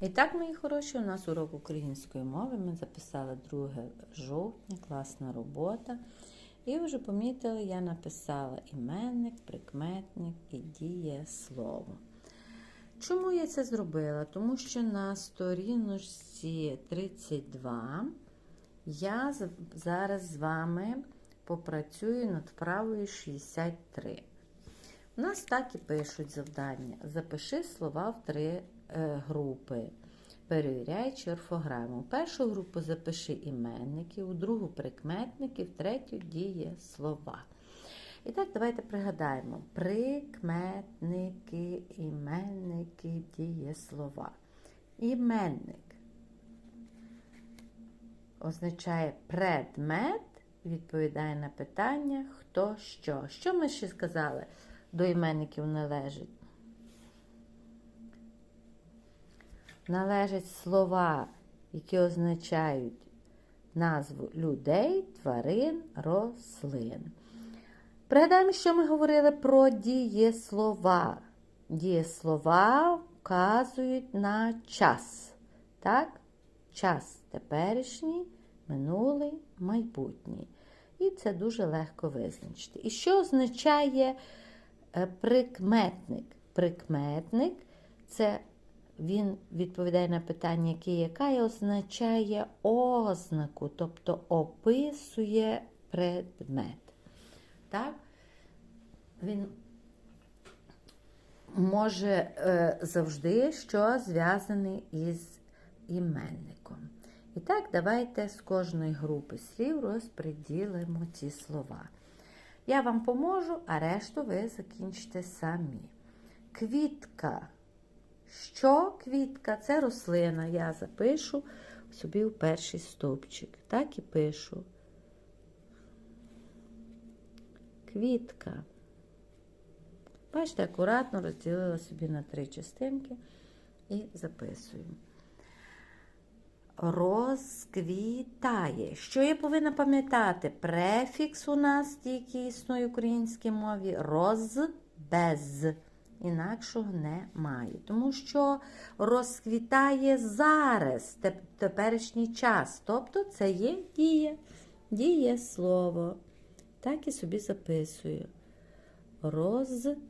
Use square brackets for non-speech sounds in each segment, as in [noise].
І так, мої хороші, у нас урок української мови. Ми записали 2 жовтня, класна робота. І вже помітили, я написала іменник, прикметник і дієслово. Чому я це зробила? Тому що на сторіночці 32 я зараз з вами попрацюю над вправою 63. У нас так і пишуть завдання. Запиши слова в три групи, перевіряючи орфограму. Першу групу запиши іменники, у другу прикметники, в третю дієслова. І так, давайте пригадаємо: прикметники, іменники, дієслова. Іменник означає предмет, відповідає на питання хто що. Що ми ще сказали? До іменників належить? Належать слова, які означають назву людей, тварин, рослин. Пригадаємо, що ми говорили про дієслова. Дієслова вказують на час. Так? Час теперішній, минулий, майбутній. І це дуже легко визначити. І що означає е, прикметник? Прикметник це він відповідає на питання, яке яка і означає ознаку, тобто описує предмет. Так? Він може е, завжди що зв'язаний із іменником. І так, давайте з кожної групи слів розподілимо ці слова. Я вам поможу, а решту ви закінчите самі. Квітка. Що квітка? Це рослина. Я запишу собі у перший стовпчик. Так і пишу. Квітка. Бачите, акуратно розділила собі на три частинки і записую. Розквітає. Що я повинна пам'ятати? Префікс у нас, який існує в українській мові, роз без. Інакшого немає. Тому що розквітає зараз, теп- теперішній час. Тобто це є дія, діє слово. Так і собі записую. Розквітає.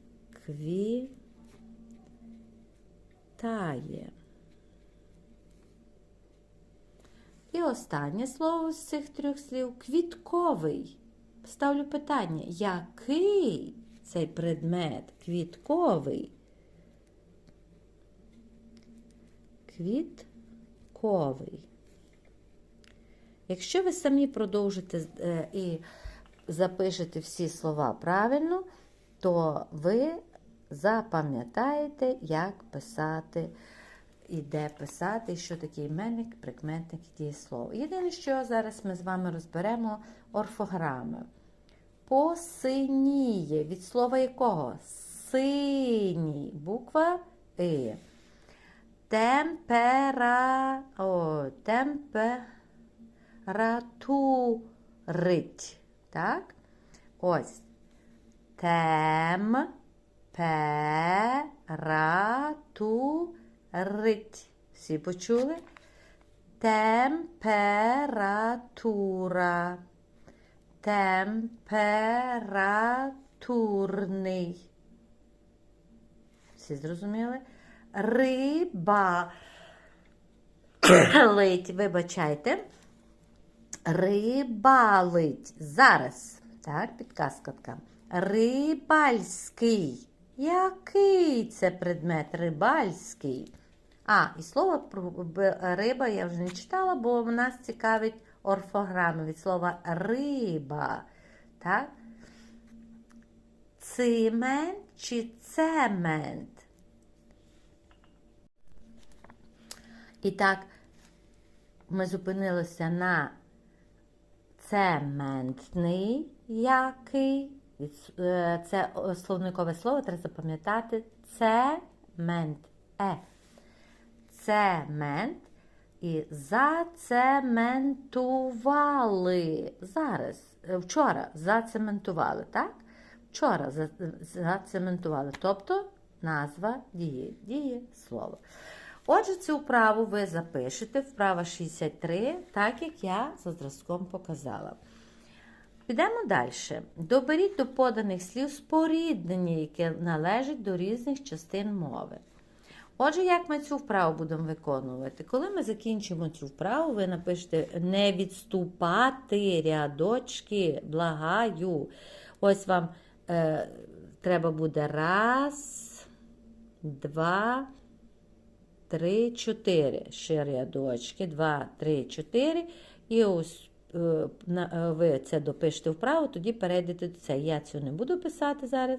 І останнє слово з цих трьох слів квітковий. Ставлю питання, який цей предмет квітковий? Квітковий. Якщо ви самі продовжите е, і запишете всі слова правильно, то ви запам'ятаєте, як писати і де писати, що таке іменник, прикметник і дієслово. Єдине, що зараз ми з вами розберемо орфограми. Посиніє. Від слова якого? Синій. Буква И. Темпера. О, температурить. Так? Ось. Тем. Пературить. Всі почули? Температура. Температурний. Всі зрозуміли? Риба. [coughs] Лить, вибачайте. Рибалить. Зараз. Так, підказка така. Рибальський. Який це предмет рибальський? А, і слово риба я вже не читала, бо в нас цікавить орфограми від слова риба. Так? Цимент чи цемент? І так, ми зупинилися на цементний який. Е, Це словникове слово, треба запам'ятати цемент. Е. Цемент. І зацементували. Зараз, е, вчора зацементували, так? Вчора зацементували. Тобто назва діє, діє слово. Отже, цю вправу ви запишете, вправа 63, так як я за зразком показала. Підемо далі. Доберіть до поданих слів споріднення, яке належить до різних частин мови. Отже, як ми цю вправу будемо виконувати? Коли ми закінчимо цю вправу, ви напишете не відступати рядочки, благаю. Ось вам е, треба буде раз, два, три, чотири. Ще рядочки. Два, три, чотири. І ось е, е, ви це допишете вправо, тоді перейдете до це. Я цю не буду писати зараз.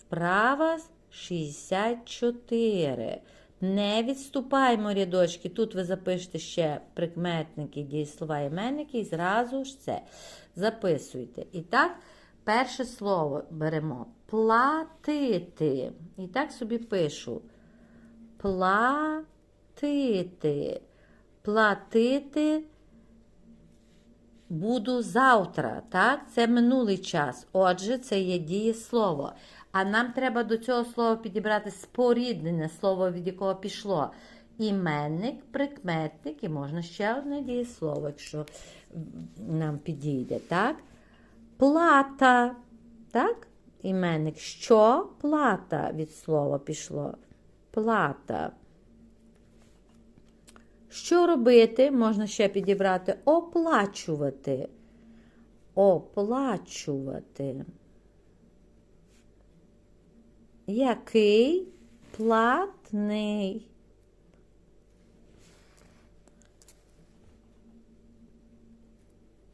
Вправа 64. Не відступаємо рядочки. Тут ви запишете ще прикметники, дієслова іменники і зразу ж це записуйте. І так, перше слово беремо платити. І так собі пишу. Платити. Платити буду завтра. Так? Це минулий час. Отже, це є дієслово. А нам треба до цього слова підібрати споріднене слово, від якого пішло. Іменник, прикметник і можна ще одне дієслово, якщо нам підійде. Так? Плата. Так? Іменник. Що? Плата від слова пішло. Плата. Що робити? Можна ще підібрати оплачувати. Оплачувати. Який платний?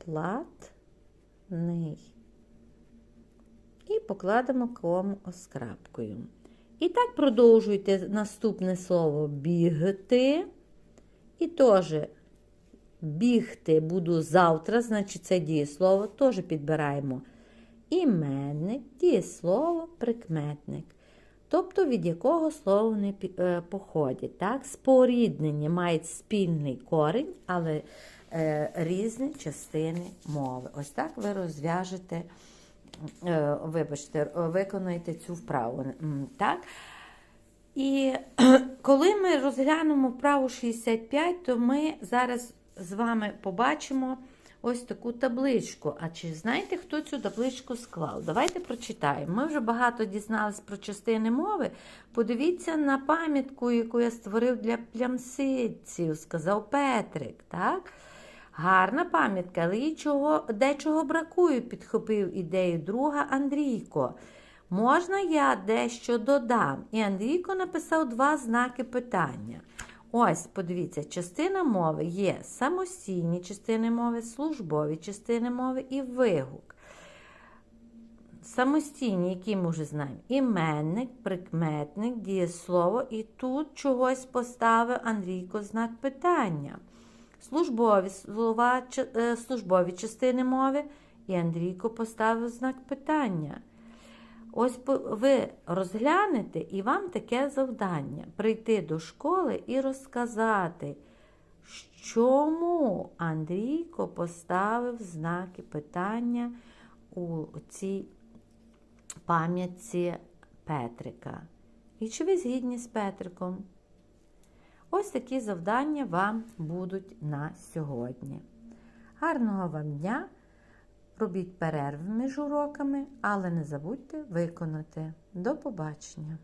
Платний. І покладемо кому оскрапкою. І так продовжуйте наступне слово бігти. І теж бігти буду завтра, значить це дієслово, теж підбираємо іменник, дієслово, прикметник. Тобто від якого не пі- е, походять. Так? Споріднення мають спільний корінь, але е, різні частини мови. Ось так ви розв'яжете, е, вибачте, виконуєте цю вправу. Так? І [clears throat] коли ми розглянемо вправу 65, то ми зараз з вами побачимо ось таку табличку. А чи знаєте, хто цю табличку склав? Давайте прочитаємо. Ми вже багато дізналися про частини мови. Подивіться на пам'ятку, яку я створив для плямсидців, сказав Петрик. так? Гарна пам'ятка, але їй чого, дечого бракує, підхопив ідею друга Андрійко. Можна я дещо додам? І Андрійко написав два знаки питання. Ось, подивіться, частина мови є самостійні частини мови, службові частини мови і вигук. Самостійні, які ми вже знаємо, іменник, прикметник, дієслово, і тут чогось поставив Андрійко знак питання. Службові слова, е, службові частини мови, і Андрійко поставив знак питання. Ось ви розглянете, і вам таке завдання прийти до школи і розказати, чому Андрійко поставив знаки питання у цій пам'ятці Петрика. І чи ви згідні з Петриком? Ось такі завдання вам будуть на сьогодні. Гарного вам дня! Робіть перерви між уроками, але не забудьте виконати. До побачення!